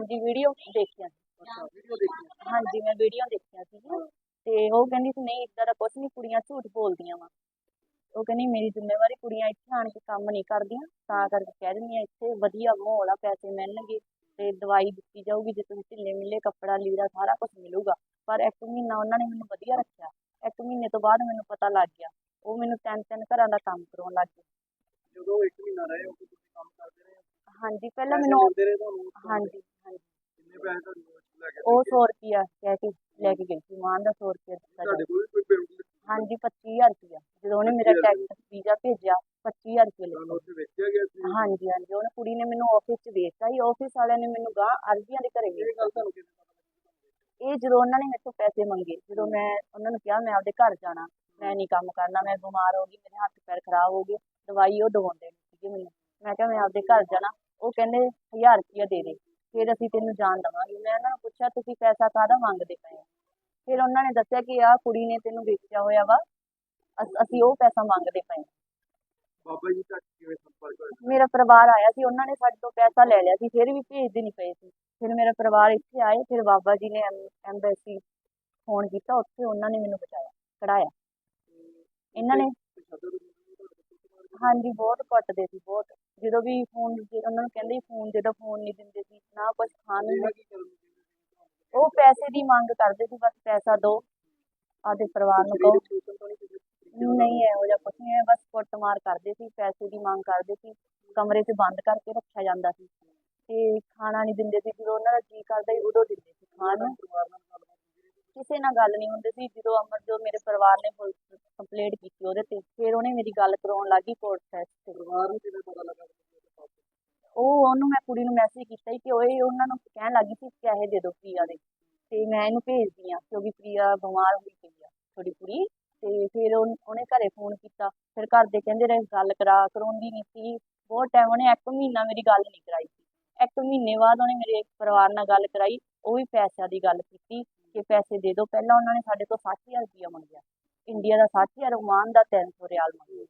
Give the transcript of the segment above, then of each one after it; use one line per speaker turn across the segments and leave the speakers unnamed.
ਹਾਂਜੀ ਵੀਡੀਓ ਦੇਖਿਆ।
ਅੱਛਾ ਵੀਡੀਓ ਦੇਖੀ
ਹਾਂਜੀ ਮੈਂ ਵੀਡੀਓ ਦੇਖਿਆ ਸੀ। ਤੇ ਉਹ ਕਹਿੰਦੀ ਸੀ ਨਹੀਂ ਇਦਾਂ ਦਾ ਕੁਝ ਨਹੀਂ ਕੁੜੀਆਂ ਝੂਠ ਬੋਲਦੀਆਂ ਵਾ। ਉਹ ਕਹਿੰਦੀ ਮੇਰੀ ਜ਼ਿੰਮੇਵਾਰੀ ਕੁੜੀਆਂ ਇੱਥੇ ਆਣ ਕੇ ਕੰਮ ਨਹੀਂ ਕਰਦੀਆਂ ਤਾਂ ਕਰਕੇ ਕਹਿ ਦਿੰਦੀਆਂ ਇੱਥੇ ਵਧੀਆ ਮਾਹੌਲ ਆ ਪੈਸੇ ਮਿਲਣਗੇ ਤੇ ਦਵਾਈ ਦਿੱਤੀ ਜਾਊਗੀ ਜੇ ਤੁਸੀਂ ਢਿੱਲੇ ਮਿੱਲੇ ਕੱਪੜਾ ਲੀੜਾ ਸਾਰਾ ਕੁਝ ਮਿਲੂਗਾ। ਪਰ ਇੱਕ ਮਹੀਨਾ ਉਹਨਾਂ ਨੇ ਮੈਨੂੰ ਵਧੀਆ ਰੱਖਿਆ। ਇੱਕ ਮਹੀਨੇ ਤੋਂ ਬਾਅਦ ਮੈਨੂੰ ਪਤਾ ਲੱਗ ਗਿਆ। ਉਹ ਮੈਨੂੰ ਤਿੰਨ ਤਿੰਨ ਘਰਾਂ ਦਾ ਕੰਮ ਕਰਾਉਣ ਲੱਗ ਗਏ।
ਜਦੋਂ ਇੱਕ ਮਹੀਨਾ ਰਹੇ ਉਦੋਂ ਤੁਸੀਂ ਕੰਮ ਕਰਦੇ ਰਹੇ?
ਹਾਂਜੀ ਪਹਿਲਾਂ
ਪੈਸੇ
ਮੈਨੂੰ
ਦਿੰਦੇ ਰਹੇ ਤੁਹਾਨੂੰ
ਹਾਂਜੀ ਹਾਂਜੀ।
ਕਿੰਨੇ ਪੈਸੇ ਤੁਹਾਨੂੰ ਲੈ ਕੇ
ਉਹ 100 ਰੁਪਿਆ ਕਹਿ ਕੇ ਲੈ ਕੇ ਗਈ ਸੀ ਮਾਂ ਦਾ 100 ਰੁਪਿਆ ਦਿੱਤਾ
ਤੁਹਾਡੇ
ਜਾਊ।
ਕੋਲ ਵੀ ਕੋਈ ਪੇਮੈਂਟ
ਹਾਂਜੀ 25000 ਰੁਪਿਆ ਜਦੋਂ ਉਹਨੇ ਮੇਰਾ
25,000
ਟੈਕਸ ਵੀਜ਼ਾ ਭੇਜਿਆ 25000 ਰੁਪਿਆ ਲਿਆ
ਤੁਹਾਨੂੰ ਉੱਥੇ ਵੇਚਿਆ ਗਿਆ ਸੀ?
ਹਾਂਜੀ ਹਾਂਜੀ ਉਹਨੇ ਕੁੜੀ ਨੇ ਮੈਨੂੰ ਆਫਿਸ 'ਚ ਵੇਚਤਾ ਸੀ ਆਫਿਸ ਵਾਲਿਆਂ ਨੇ ਮੈਨੂੰ ਗਾਂ ਅਰਜ਼ੀਆਂ ਦੇ ਘਰੇ
ਇਹ
ਵੇਚਤਾ
ਗੱਲ ਤੁਹਾਨੂੰ ਕਿਵੇਂ ਪਤਾ ਲੱਗੀ?
ਇਹ ਜਦੋਂ ਉਹਨਾਂ ਨੇ ਮੇਰੇ ਤੋਂ ਪੈਸੇ ਮੰਗੇ ਜਦੋਂ ਮੈਂ ਉਹਨਾਂ ਨੂੰ ਕਿਹਾ ਮੈਂ ਆਪਦੇ ਘਰ ਜਾਣਾ ਮੈਂ ਨਹੀਂ ਕੰਮ ਕਰਨਾ ਮੈਂ ਬਿਮਾਰ ਹੋ ਗਈ ਮੇਰੇ ਹੱਥ ਪੈਰ ਖਰਾਬ ਹੋ ਗਏ ਦਵਾਈ ਉਹ ਦਵਾਉਂਦੇ ਨਹੀਂ ਸੀਗੇ ਮੈਨੂੰ। ਮੈਂ ਕਿਹਾ ਮੈਂ ਆਪਦੇ ਘਰ ਜਾਣਾ ਉਹ ਕਹਿੰਦੇ 1000 ਰੁਪਇਆ ਦੇ ਦੇ ਫਿਰ ਅਸੀਂ ਤੈਨੂੰ ਜਾਣ ਦੇਵਾਂਗੇ। ਮੈਂ ਉਹਨਾਂ ਨੂੰ ਪੁੱਛਿਆ ਤੁਸੀਂ ਪੈਸਾ ਕਾਹਦਾ ਮੰਗਦੇ ਪਏ ਹੋ? ਫਿਰ ਉਹਨਾਂ ਨੇ ਦੱਸਿਆ ਕਿ ਆਹ ਕੁੜੀ ਨੇ ਤੈਨੂੰ ਵੇਚਿਆ ਹੋਇਆ ਵਾ ਅਸ- ਅਸੀਂ ਉਹ ਪੈਸਾ ਮੰਗਦੇ ਪਏ ਹਾਂ।
ਬਾਬਾ ਜੀ ਤੱਕ ਕਿਵੇਂ ਸੰਪਰਕ ਹੋਇਆ?
ਮੇਰਾ ਪਰਿਵਾਰ ਆਇਆ ਸੀ ਉਹਨਾਂ ਨੇ ਸਾਡੇ ਤੋਂ ਪੈਸਾ ਲੈ ਲਿਆ ਸੀ ਫਿਰ ਵੀ ਭੇਜਦੇ ਨਹੀਂ ਪਏ ਸੀ। ਫਿਰ ਮੇਰਾ ਪਰਿਵਾਰ ਇੱਥੇ ਆਏ ਫਿਰ ਬਾਬਾ ਜੀ ਨੇ ਐਮਬੈਸੀ ਫੋਨ ਕੀਤਾ ਉੱਥੇ ਉਹਨਾਂ ਨੇ ਮੈਨੂੰ ਬਚਾਇਆ ਕਢਾਇਆ। ਇਹਨਾਂ ਨੇ ਹਾਂਜੀ ਬਹੁਤ ਕੁੱਟਦੇ ਸੀ ਬਹੁਤ। ਜਦੋਂ ਵੀ ਫੋਨ ਉਹਨਾਂ ਨੂੰ ਕਹਿੰਦੇ ਫੋਨ ਦੇ ਦਿਓ ਫੋਨ ਨਹੀਂ ਦਿੰਦੇ ਸੀ ਨਾ ਕੁਝ ਖਾਣ ਨੂੰ। ਉਹ ਪੈਸੇ ਦੀ ਮੰਗ ਕਰਦੇ ਸੀ ਬਸ ਪੈਸਾ ਦਿਓ ਆਦੇ ਪਰਿਵਾਰ ਨੂੰ ਕਹੋ।
ਨਹੀਂ
ਨਹੀਂ ਇਹੋ ਜਿਹਾ ਕੁਛ ਨਹੀਂ ਹੈ ਬਸ ਕੁੱਟਮਾਰ ਕਰਦੇ ਸੀ ਪੈਸੇ ਦੀ ਮੰਗ ਕਰਦੇ ਸੀ ਕਮਰੇ 'ਚ ਬੰਦ ਕਰਕੇ ਰੱਖਿਆ ਜਾਂਦਾ ਸੀ। ਤੇ ਖਾਣਾ ਨਹੀਂ ਦਿੰਦੇ ਸੀ ਜਦੋਂ ਉਹਨਾਂ ਦਾ ਜੀ ਕਰਦਾ ਸੀ ਉਦੋਂ ਦਿੰਦੇ ਸੀ ਖਾਣ ਨੂੰ
ਪਰਿਵਾਰ ਨਾਲ ਗੱਲਬਾਤ ਹੁੰਦੀ ਰਹੀ
ਕਿਸੇ ਨਾਲ ਗੱਲ ਨਹੀਂ ਹੁੰਦੀ ਸੀ। ਜਦੋਂ ਅਮਰ ਜੋ ਮੇਰੇ ਪਰਿਵਾਰ ਨੇ ਕੰਪਲੇਂਟ ਕੀਤੀ ਉਹਦੇ ਤੇ ਫਿਰ ਉਹਨੇ ਮੇਰੀ ਗੱਲ ਕਰਾਉਣ ਲੱਗੀ ਕੋਰਟ ਫੈਸ ਤੇ।
ਪਰਿਵਾਰ ਨੂੰ ਕਿਵੇਂ ਪਤਾ ਲੱਗਾ
ਉਹ ਉਹਨੂੰ ਮੈਂ ਕੁੜੀ ਨੂੰ ਮੈਸੇਜ ਕੀਤਾ ਕਿ ਇਹ ਉਹਨਾਂ ਨੂੰ ਕਹਿਣ ਲੱਗੀ ਸੀ ਪੈਸੇ ਦੇ ਦਿਓ ਪ੍ਰਿਆ ਦੇ। ਤੇ ਮੈਂ ਇਹਨੂੰ ਭੇਜਦੀ ਆ ਕਿਉਂਕਿ ਪ੍ਰਿਆ ਬਿਮਾਰ ਹੋਈ ਪਈ ਆ ਥੋੜੀ ਕੁੜੀ। ਤੇ ਫਿਰ ਉਹਨ- ਉਹਨੇ ਘਰੇ ਫੋਨ ਕੀਤਾ। ਫਿਰ ਘਰ ਦੇ ਕਹਿੰਦੇ ਰਹੇ ਗੱਲ ਕਰਾ ਕਰਾਉਂਦੀ ਨਹੀਂ ਸੀ। ਬਹੁਤ ਟਾਈਮ ਉਹਨੇ ਇੱਕ ਮਹੀਨਾ ਮੇਰੀ ਗੱਲ ਨਹੀਂ ਕਰਾਈ ਸੀ। ਇੱਕ ਮਹੀਨੇ ਬਾਅਦ ਉਹਨੇ ਮੇਰੇ ਪਰਿਵਾਰ ਨਾਲ ਗੱਲ ਕਰਾਈ ਉਹ ਵੀ ਪੈਸਿਆਂ ਦੀ ਗੱਲ ਕੀਤੀ। ਕਿ ਪੈਸੇ ਦੇ ਦਿਓ। ਪਹਿਲਾਂ ਉਹਨਾਂ ਨੇ ਸਾਡੇ ਤੋਂ 60000 ਰੁਪਇਆ ਮੰਗਿਆ। ਇੰਡੀਆ ਦਾ 60000 ਓਮਾਨ ਦਾ 300 ਰਿਆਲ ਮੰਗਿਆ।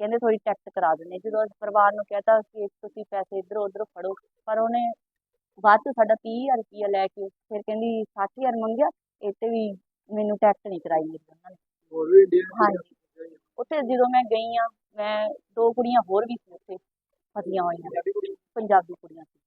ਕਹਿੰਦੇ ਥੋੜੀ ਟੈਕਸ ਕਰਾ ਦਿੰਦੇ। ਜਦੋਂ ਅਸੀਂ ਪਰਿਵਾਰ ਨੂੰ ਕਹਿਤਾ ਕਿ ਤੁਸੀਂ ਪੈਸੇ ਇੱਧਰੋਂ ਉੱਧਰੋਂ ਫੜੋ ਪਰ ਉਹਨੇ ਬਾਅਦ ਚ ਸਾਡਾ 30000 ਰੁਪਇਆ ਲੈ ਕੇ ਫਿਰ ਕਹਿੰਦੀ 60000 ਮੰਗਿਆ ਤੇ ਵੀ ਮੈਨੂੰ ਟੈਕਸ ਨਹੀਂ ਕਰਾਈ ਮੇਰੀ ਉਹਨਾਂ ਨੇ। ਹਾਂਜੀ। ਉੱਥੇ ਜਦੋਂ ਮੈਂ ਗਈ ਆ ਮੈਂ ਦੋ ਕੁੜੀਆਂ ਹੋਰ ਵੀ ਸੀ ਉੱਥੇ ਫਸੀਆਂ ਹੋਈਆਂ।
ਪੰਜਾਬੀ ਕੁੜੀ
ਪੰਜਾਬੀ ਕੁੜੀਆਂ ਸੀ।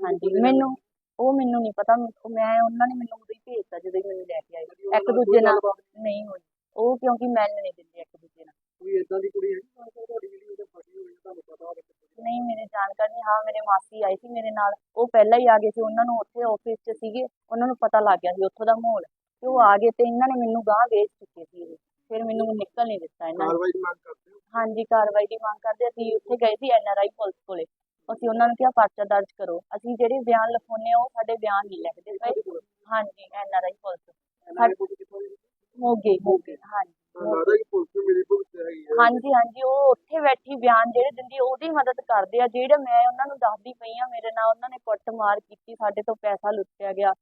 ਹਾਂਜੀ ਮੈਨੂੰ ਉਹ ਮੈਨੂੰ ਨਹੀਂ ਪਤਾ ਮੈਂ ਉਹਨਾਂ ਨੇ ਮੈਨੂੰ ਉਦੋਂ ਹੀ ਭੇਜਤਾ ਜਦੋਂ ਹੀ ਮੈਨੂੰ ਲੈ ਕੇ ਆਏ। ਇੱਕ ਦੂਜੇ ਨਾਲ ਨਹੀਂ? ਹੋਈ। ਉਹ ਕਿਉਂਕਿ ਮਿਲਣ ਨਹੀਂ ਦਿੰਦੇ ਇੱਕ ਦੂਜੇ ਨਾਲ।
ਕੋਈ ਇਦਾਂ ਦੀ ਕੁੜੀ ਹੈ ਤੁਹਾਡੀ ਜਿਹੜੀ ਉਹਦੇ ਫਸੀ ਹੋਈ ਹੈ ਤੁਹਾਨੂੰ ਪਤਾ ਹੋਵੇ
ਨਹੀਂ ਮੇਰੇ ਜਾਣਕਾਰ ਨਹੀਂ। ਹਾਂ ਮੇਰੇ ਮਾਸੀ ਆਏ ਸੀ ਮੇਰੇ ਨਾਲ। ਉਹ ਪਹਿਲਾਂ ਹੀ ਆ ਗਏ ਸੀ। ਉਹਨਾਂ ਨੂੰ ਉੱਥੇ ਆਫਿਸ 'ਚ ਸੀਗੇ। ਉਹਨਾਂ ਨੂੰ ਪਤਾ ਲੱਗ ਗਿਆ ਸੀ ਉੱਥੋਂ ਦਾ ਮਾਹੌਲ। ਤੇ ਉਹ ਆ ਗਏ ਤੇ ਇਹਨਾਂ ਨੇ ਮੈਨੂੰ ਗਾਂਹ ਵੇਚ ਚੁੱਕੇ ਸੀ। ਫਿਰ ਮੈਨੂੰ ਨਿਕਲ ਨਹੀਂ ਦਿੱਤਾ ਇਹਨਾਂ ਨੇ।
ਕਾਰਵਾਈ ਦੀ ਮੰਗ ਕਰਦੇ ਹੋ?
ਹਾਂਜੀ ਕਾਰਵਾਈ ਦੀ ਮੰਗ ਕਰਦੇ ਅਸੀਂ ਉੱਥੇ ਗਏ ਸੀ ਐਨਆਰਆਈ ਪੁਲਿਸ ਕੋਲੇ। ਅਸੀਂ ਉਹਨਾਂ ਨੂੰ ਕਿਹਾ ਪਰਚਾ ਦਰਜ ਕਰੋ। ਅਸੀਂ ਜਿਹੜੇ ਬਿਆਨ ਲਿਖਾਉਂਦੇ ਆ ਉਹ ਸਾਡੇ ਬਿਆਨ ਨਹੀਂ ਲਿਖਦੇ। ਪਏ ਹਾਂਜੀ ਐਨਆਰਆਈ ਪੁਲਿਸ।
ਇਹਨਾਂ ਨੇ ਕੋਈ ਕਿਥੋਂ ਦੀ
ਮੋਗੇ ਮੋਗੇ ਹਾਂਜੀ।
ਪੁਲਿਸ ਮੇਰੀ
ਹਾਂਜੀ ਹਾਂਜੀ। ਉਹ ਉੱਥੇ ਬੈਠੀ ਬਿਆਨ ਜਿਹੜੇ ਦਿੰਦੀ ਉਹਦੀ ਮਦਦ ਕਰਦੇ ਆ। ਜਿਹੜੇ ਮੈਂ ਉਹਨਾਂ ਨੂੰ ਦੱਸਦੀ ਪਈ ਆ ਮੇਰੇ ਨਾਲ ਉਹਨਾਂ ਨੇ ਕੁੱਟਮਾਰ ਕੀਤੀ ਸਾਡੇ ਤੋਂ ਪੈਸਾ ਲੁੱਟਿਆ ਗਿਆ।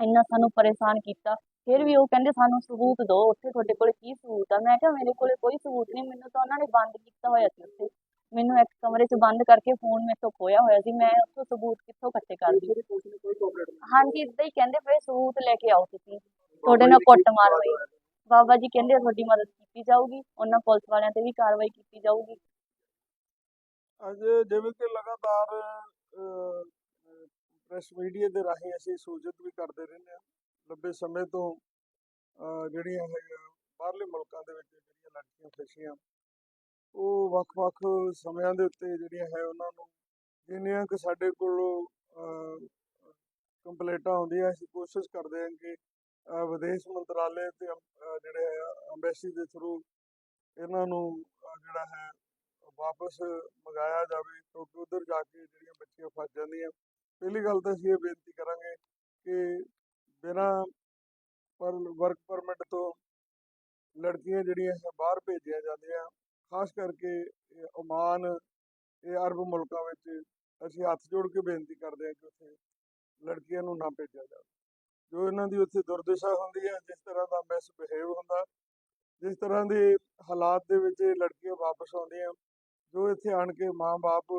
ਇੰਨਾ ਸਾਨੂੰ ਪਰੇਸ਼ਾਨ ਕੀਤਾ। ਫਿਰ ਵੀ ਉਹ ਕਹਿੰਦੇ ਸਾਨੂੰ ਸਬੂਤ ਦਿਓ। ਉੱਥੇ ਤੁਹਾਡੇ ਕੋਲ ਕੀ ਸਬੂਤ ਆ? ਮੈਂ ਕਿਹਾ ਮੇਰੇ ਕੋਲੇ ਕੋਈ ਸਬੂਤ ਨਹੀਂ। ਮੈਨੂੰ ਤਾਂ ਉਹਨਾਂ ਨੇ ਬੰਦ ਕੀਤਾ ਹੋਇਆ ਸੀ ਉੱਥੇ। ਮੈਨੂੰ ਇੱਕ ਕਮਰੇ 'ਚ ਬੰਦ ਕਰਕੇ ਫੋਨ ਮੇਰੇ ਤੋਂ ਖੋਇਆ ਹੋਇਆ ਸੀ ਮੈਂ ਉੱਥੋਂ ਸਬੂਤ ਕਿੱਥੋਂ ਇਕੱਠੇ ਕਰਦੀ ਹਾਂਜੀ ਇਦਾਂ ਹੀ ਕਹਿੰਦੇ ਪਏ ਸਬੂਤ ਲੈ ਕੇ ਆਓ ਤੁਸੀਂ। ਤੁਹਾਡੇ ਨਾਲ ਕੁੱਟਮਾਰ ਹੋਈ। ਬਾਬਾ ਜੀ ਕਹਿੰਦੇ ਤੁਹਾਡੀ ਮਦਦ ਕੀਤੀ ਜਾਊਗੀ ਉਹਨਾਂ ਪੁਲਿਸ ਵਾਲਿਆਂ ਤੇ ਵੀ ਕਾਰਵਾਈ ਕੀਤੀ ਜਾਊਗੀ।
ਅੱਜ ਜਿਵੇਂ ਕਿ ਲਗਾਤਾਰ ਪ੍ਰੈਸ ਮੀਡੀਆ ਦੇ ਰਾਹੀਂ ਅਸੀਂ ਸੂਚਿਤ ਵੀ ਕਰਦੇ ਰਹਿੰਦੇ ਹਾਂ। ਲੰਬੇ ਸਮੇਂ ਤੋਂ ਜਿਹੜੀਆਂ ਬਾਹਰਲੇ ਮੁਲਕਾਂ ਦੇ ਵਿੱਚ ਜਿਹੜੀਆਂ ਲੜਕੀਆਂ ਫਸੀਆਂ ਉਹ ਵੱਖ-ਵੱਖ ਸਮਿਆਂ ਦੇ ਉੱਤੇ ਜਿਹੜੀਆਂ ਹੈ ਉਹਨਾਂ ਨੂੰ, ਜਿੰਨੀਆਂ ਕਿ ਸਾਡੇ ਕੋਲ ਕੰਪਲੇਂਟਾਂ ਆਉਂਦੀਆਂ ਅਸੀਂ ਕੋਸ਼ਿਸ਼ ਕਰਦੇ ਹਾਂ ਕਿ ਵਿਦੇਸ਼ ਮੰਤਰਾਲੇ ਤੇ ਜਿਹੜੇ ਹੈ ਅੰਬੈਸੀ ਦੇ ਥਰੂ ਇਹਨਾਂ ਨੂੰ ਜਿਹੜਾ ਹੈ, ਵਾਪਸ ਮੰਗਾਇਆ ਜਾਵੇ, ਕਿਉਂਕਿ ਉਧਰ ਜਾ ਕੇ ਜਿਹੜੀਆਂ ਬੱਚੀਆਂ ਫਸ ਜਾਂਦੀਆਂ। ਪਹਿਲੀ ਗੱਲ ਤਾਂ ਅਸੀਂ ਇਹ ਬੇਨਤੀ ਕਰਾਂਗੇ ਕਿ ਬਿਨਾਂ ਪਰ ਵਰਕ ਪਰਮਿਟ ਤੋਂ ਲੜਕੀਆਂ ਜਿਹੜੀਆਂ ਹੈ, ਬਾਹਰ ਭੇਜੀਆਂ ਜਾਂਦੀਆਂ। ਖਾਸ ਕਰਕੇ ਇਹ ਓਮਾਨ, ਇਹ ਅਰਬ ਮੁਲਕਾਂ ਵਿੱਚ ਅਸੀਂ ਹੱਥ ਜੋੜ ਕੇ ਬੇਨਤੀ ਕਰਦੇ ਹਾਂ ਕਿ ਉੱਥੇ ਲੜਕੀਆਂ ਨੂੰ ਨਾ ਭੇਜਿਆ ਜਾਵੇ। ਜੋ ਇਹਨਾਂ ਦੀ ਉੱਥੇ ਦੁਰਦਸ਼ਾ ਹੁੰਦੀ ਹੈ, ਜਿਸ ਤਰ੍ਹਾਂ ਦਾ ਮਿਸਬਿਹੇਵ ਹੁੰਦਾ, ਜਿਸ ਤਰ੍ਹਾਂ ਦੇ ਹਾਲਾਤ ਦੇ ਵਿੱਚ ਇਹ ਲੜਕੀਆਂ ਵਾਪਸ ਆਉਂਦੀਆਂ, ਜੋ ਇੱਥੇ ਆਣ ਕੇ ਮਾਂ-ਬਾਪ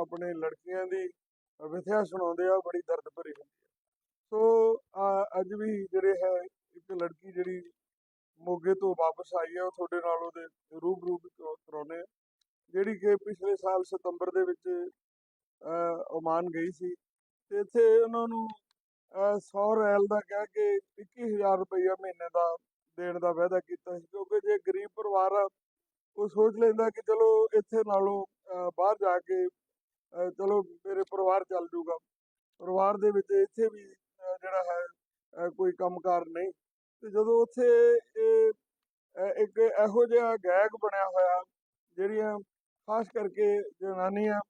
ਆਪਣੇ ਲੜਕੀਆਂ ਦੀ ਵਿਥਿਆ ਸੁਣਾਉਂਦੇ ਆ ਬੜੀ ਦਰਦ ਭਰੀ ਹੁੰਦੀ ਹੈ। ਸੋ ਅੱਜ ਵੀ ਜਿਹੜੇ ਹੈ, ਇੱਕ ਲੜਕੀ ਜਿਹੜੀ ਮੋਗੇ ਤੋਂ ਵਾਪਸ ਆਈ ਹੈ, ਉਹ ਤੁਹਾਡੇ ਨਾਲ ਉਹਦੇ ਰੂਬਰੂ ਕਰਾਉਨੇ ਆ। ਜਿਹੜੀ ਕਿ ਪਿਛਲੇ ਸਾਲ ਸਤੰਬਰ ਦੇ ਵਿੱਚ ਓਮਾਨ ਗਈ ਸੀ। ਤੇ ਇੱਥੇ ਉਹਨਾਂ ਨੂੰ, ਅਹ 100 ਰੈਲ ਦਾ ਕਹਿ ਕੇ 21000 ਰੁਪਈਆ ਮਹੀਨੇ ਦਾ ਦੇਣ ਦਾ ਵਾਅਦਾ ਕੀਤਾ ਸੀ, ਕਿਉਂਕਿ ਜੇ ਗਰੀਬ ਪਰਿਵਾਰ ਆ, ਉਹ ਸੋਚ ਲੈਂਦਾ ਕਿ ਚਲੋ ਇੱਥੇ ਨਾਲੋਂ, ਅਹ, ਬਾਹਰ ਜਾ ਕੇ ਚਲੋ ਮੇਰੇ ਪਰਿਵਾਰ ਚੱਲ ਜੂਗਾ। ਪਰਿਵਾਰ ਦੇ ਵਿੱਚ ਇੱਥੇ ਵੀ ਜਿਹੜਾ ਹੈ, ਅਹ, ਕੋਈ ਕੰਮਕਾਰ ਨਹੀਂ। ਤੇ ਜਦੋਂ ਉੱਥੇ ਇਹ ਇੱਕ ਇਹੋ ਜਿਹਾ ਗੈਗ ਬਣਿਆ ਹੋਇਆ ਜਿਹੜੀਆਂ ਖਾਸ ਕਰਕੇ ਜਨਾਨੀਆਂ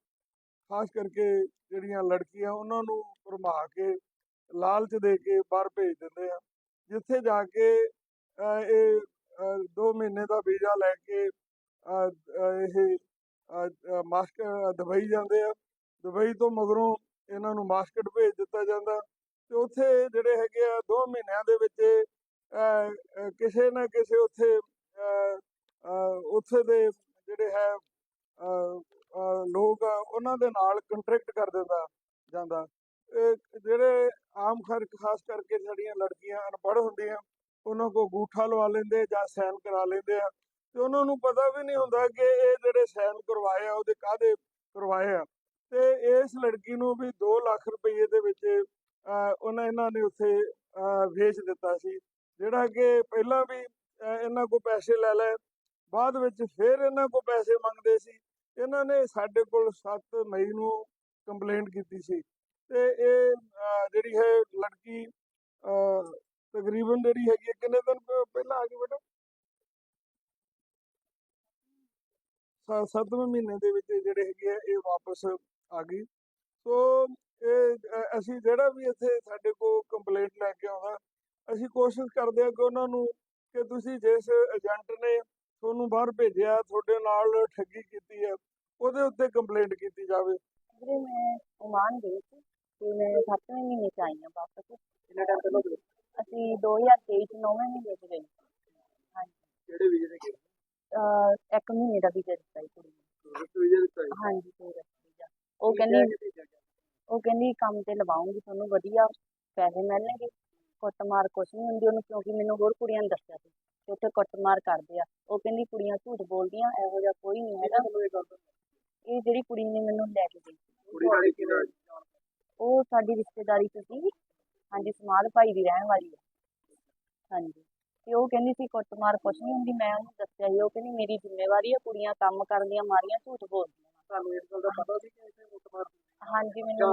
ਖਾਸ ਕਰਕੇ ਜਿਹੜੀਆਂ ਲੜਕੀਆਂ ਉਹਨਾਂ ਨੂੰ ਭਰਮਾ ਕੇ ਲਾਲਚ ਦੇ ਕੇ ਬਾਹਰ ਭੇਜ ਦਿੰਦੇ ਆ ਜਿੱਥੇ ਜਾ ਕੇ ਇਹ ਅਹ ਦੋ ਮਹੀਨੇ ਦਾ ਵੀਜ਼ਾ ਲੈ ਕੇ ਇਹ ਅਹ ਮਾਸਕ ਦੁਬਈ ਜਾਂਦੇ ਆ ਦੁਬਈ ਤੋਂ ਮਗਰੋਂ ਇਹਨਾਂ ਨੂੰ ਮਾਸਕਟ ਭੇਜ ਦਿੱਤਾ ਜਾਂਦਾ ਤੇ ਉੱਥੇ ਜਿਹੜੇ ਹੈਗੇ ਆ ਦੋ ਮਹੀਨਿਆਂ ਦੇ ਵਿੱਚ ਅਹ, ਕਿਸੇ ਨਾ ਕਿਸੇ ਉੱਥੇ ਉੱਥੇ ਦੇ ਜਿਹੜੇ ਹੈ ਲੋਕ ਆ, ਉਹਨਾਂ ਦੇ ਨਾਲ ਕੰਟਰੈਕਟ ਕਰ ਦਿੰਦਾ ਜਾਂਦਾ। ਜਿਹੜੇ ਆਮ ਖਰ ਖਾਸ ਕਰਕੇ ਸਾਡੀਆਂ ਲੜਕੀਆਂ ਅਨਪੜ੍ਹ ਹੁੰਦੀਆਂ, ਉਹਨਾਂ ਕੋ ਗੂਠਾ ਲਵਾ ਲੈਂਦੇ ਜਾਂ ਸੈਨ ਕਰਾ ਲੈਂਦੇ ਆ। ਤੇ ਉਹਨਾਂ ਨੂੰ ਪਤਾ ਵੀ ਨਹੀਂ ਹੁੰਦਾ ਕਿ ਇਹ ਜਿਹੜੇ ਸੈਨ ਕਰਵਾਏ ਆ, ਉਹਦੇ ਕਾਹਦੇ ਕਰਵਾਏ ਆ। ਤੇ ਇਸ ਲੜਕੀ ਨੂੰ ਵੀ 2 ਲੱਖ ਰੁਪਏ ਦੇ ਵਿੱਚ ਉਹਨਾਂ, ਇਹਨਾਂ ਨੇ ਉੱਥੇ ਵੇਚ ਦਿੱਤਾ ਸੀ। ਜਿਹੜਾ ਕਿ ਪਹਿਲਾਂ ਵੀ ਇਹਨਾਂ ਕੋ ਪੈਸੇ ਲੈ ਲਏ ਬਾਅਦ ਵਿੱਚ ਫਿਰ ਇਹਨਾਂ ਕੋ ਪੈਸੇ ਮੰਗਦੇ ਸੀ। ਇਹਨਾਂ ਨੇ ਸਾਡੇ ਕੋਲ 7 ਮਈ ਨੂੰ ਕੰਪਲੇਂਟ ਕੀਤੀ ਸੀ। ਤੇ ਇਹ ਜਿਹੜੀ ਹੈ ਲੜਕੀ ਤਕਰੀਬਨ ਜਿਹੜੀ ਹੈਗੀ ਹੈ, ਕਿੰਨੇ ਦਿਨ ਪਹਿਲਾਂ ਆ ਗਈ ਬੇਟਾ? ਸ- ਸੱਤਵੇਂ ਮਹੀਨੇ ਦੇ ਵਿੱਚ ਜਿਹੜੇ ਹੈਗੇ ਆ ਇਹ ਵਾਪਸ ਆ ਗਈ। ਸੋ ਇਹ ਅਸੀਂ ਜਿਹੜਾ ਵੀ ਇੱਥੇ ਸਾਡੇ ਕੋਲ ਕੰਪਲੇਂਟ ਲੈ ਕੇ ਆਉਂਦਾ ਅਸੀਂ ਕੋਸ਼ਿਸ਼ ਕਰਦੇ ਹਾਂ ਕਿ ਉਹਨਾਂ ਨੂੰ ਕਿ ਤੁਸੀਂ ਜਿਸ ਏਜੰਟ ਨੇ ਤੁਹਾਨੂੰ ਬਾਹਰ ਭੇਜਿਆ ਤੁਹਾਡੇ ਨਾਲ ਠੱਗੀ ਕੀਤੀ ਹੈ ਉਹਦੇ ਉੱਤੇ ਕੰਪਲੇਂਟ ਕੀਤੀ ਜਾਵੇ।
ਵੀਰੇ ਮੈਂ ਓਮਾਨ ਗਈ ਸੀ ਤੇ ਮੈਂ 7ਵੇਂ ਮਹੀਨੇ ਚ ਆਈ ਹਾਂ ਵਾਪਸ।
ਕਿੰਨਾ ਟਾਈਮ ਪਹਿਲਾਂ ਗਏ
ਅਸੀਂ 2023 ਚ 9ਵੇਂ ਮਹੀਨੇ ਚ ਗਏ। ਹਾਂਜੀ।
ਕਿਹੜੇ ਵੀਜ਼ੇ ਤੇ ਗਏ?
ਅਹ ਇੱਕ ਮਹੀਨੇ ਦਾ ਵੀਜ਼ਾ ਦਿੱਤਾ ਸੀ ਕੁੜੀ ਨੂੰ।
ਟੂਰਿਸਟ ਵੀਜ਼ੇ ਦਿੱਤਾ ਸੀ?
ਹਾਂਜੀ ਟੂਰਿਸਟ ਵੀਜ਼ਾ। ਉਹ ਕਹਿੰਦੀ? ਉਹ ਕਹਿੰਦੀ ਕੰਮ ਤੇ ਲਵਾਉਂਗੀ ਤੁਹਾਨੂੰ ਵਧੀਆ ਪੈਸੇ ਮਿਲਣਗੇ। ਕੁੱਟਮਾਰ ਕੁਛ ਨਹੀਂ ਹੁੰਦੀ ਉਹਨੂੰ ਕਿਉਂਕਿ ਮੈਨੂੰ ਹੋਰ ਕੁੜੀਆਂ ਨੇ ਦੱਸਿਆ ਸੀ ਕਿ ਉੱਥੇ ਕੁੱਟਮਾਰ ਕਰਦੇ ਆ। ਉਹ ਕਹਿੰਦੀ ਕੁੜੀਆਂ ਝੂਠ ਬੋਲਦੀਆਂ ਇਹੋ ਜਿਹਾ ਕੋਈ ਨਹੀਂ ਹੈਗਾ।
ਇਹ
ਜਿਹੜੀ ਕੁੜੀ ਨੇ ਮੈਨੂੰ ਲੈ ਕੇ ਗਈ। ਉਹ ਸਾਡੀ ਰਿਸ਼ਤੇਦਾਰੀ ਚ ਸੀ। ਹਾਂਜੀ ਸਮਾਲ ਭਾਈ ਦੀ ਰਹਿਣ ਵਾਲੀ ਹੈ ਹਾਂਜੀ। ਤੇ ਉਹ ਕਹਿੰਦੀ ਸੀ ਕੁੱਟਮਾਰ ਕੁਛ ਨਹੀਂ ਹੁੰਦੀ ਮੈਂ ਉਹਨੂੰ ਦੱਸਿਆ ਸੀ। ਉਹ ਕਹਿੰਦੀ ਮੇਰੀ ਜ਼ਿੰਮੇਵਾਰੀ ਹੈ ਕੁੜੀਆਂ ਕੰਮ ਕਰਦੀਆਂ ਮਾਰੀਆਂ ਝੂਠ ਬੋਲਦੀਆਂ।
ਤੁਹਾਨੂੰ ਇਸ ਗੱਲ ਦਾ ਪਤਾ ਸੀ ਕਿ ਇੱਥੇ ਕੁੱਟਮਾਰ
ਹਾਂਜੀ ਮੈਨੂੰ